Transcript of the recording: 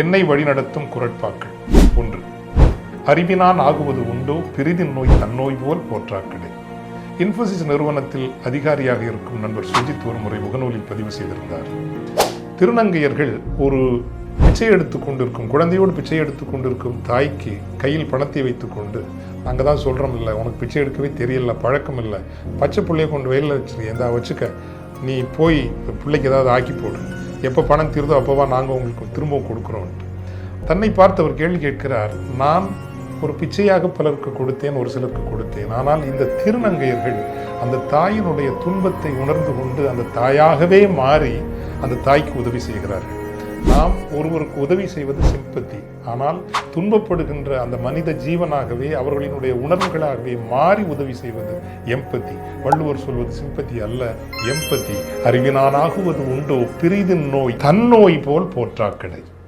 என்னை வழிநடத்தும் குரட்பாக்கள். ஒன்று அறிவினான் ஆகுவது உண்டோ? பிரிதின் நோய் தன்னோய் போல் போற்றாக்கடை இன்ஃபோசிஸ் நிறுவனத்தில் அதிகாரியாக இருக்கும் நண்பர் சுஜித் ஒரு முறை முகநூலில் பதிவு செய்திருந்தார். திருநங்கையர்கள் ஒரு பிச்சை எடுத்து கொண்டிருக்கும் குழந்தையோடு பிச்சை எடுத்து கொண்டிருக்கும் தாய்க்கு கையில் பணத்தை வைத்துக்கொண்டு நாங்கள் தான் சொல்கிறோம் இல்லை உனக்கு பிச்சை எடுக்கவே தெரியல பழக்கம் இல்லை. பச்சை பிள்ளைய கொண்டு வெயிலில் வச்சுருக்கேன் எந்தா வச்சுக்க? நீ போய் பிள்ளைக்கு ஏதாவது ஆக்கி போடு. எப்போ பணம் தீருதோ அப்போவா நாங்கள் உங்களுக்கு திரும்பவும் கொடுக்குறோன்ட்டு தன்னை பார்த்து அவர் கேள்வி கேட்கிறார் நான் ஒரு பிச்சையாக பலருக்கு கொடுத்தேன் ஒரு சிலருக்கு கொடுத்தேன். ஆனால் இந்த திருநங்கையர்கள் அந்த தாயினுடைய துன்பத்தை உணர்ந்து கொண்டு அந்த தாயாகவே மாறி அந்த தாய்க்கு உதவி செய்கிறார்கள். நாம் ஒருவருக்கு உதவி செய்வது சிம்பத்தி. ஆனால் துன்பப்படுகின்ற அந்த மனித ஜீவனாகவே அவர்களினுடைய உணர்வுகளாகவே மாறி உதவி செய்வது எம்பத்தி. வள்ளுவர் சொல்வது சிம்பத்தி அல்ல எம்பத்தி. அறிவினானாகுவது உண்டோ பிரிதின் நோய் தன்னோய் போல் போற்றாக்கடை.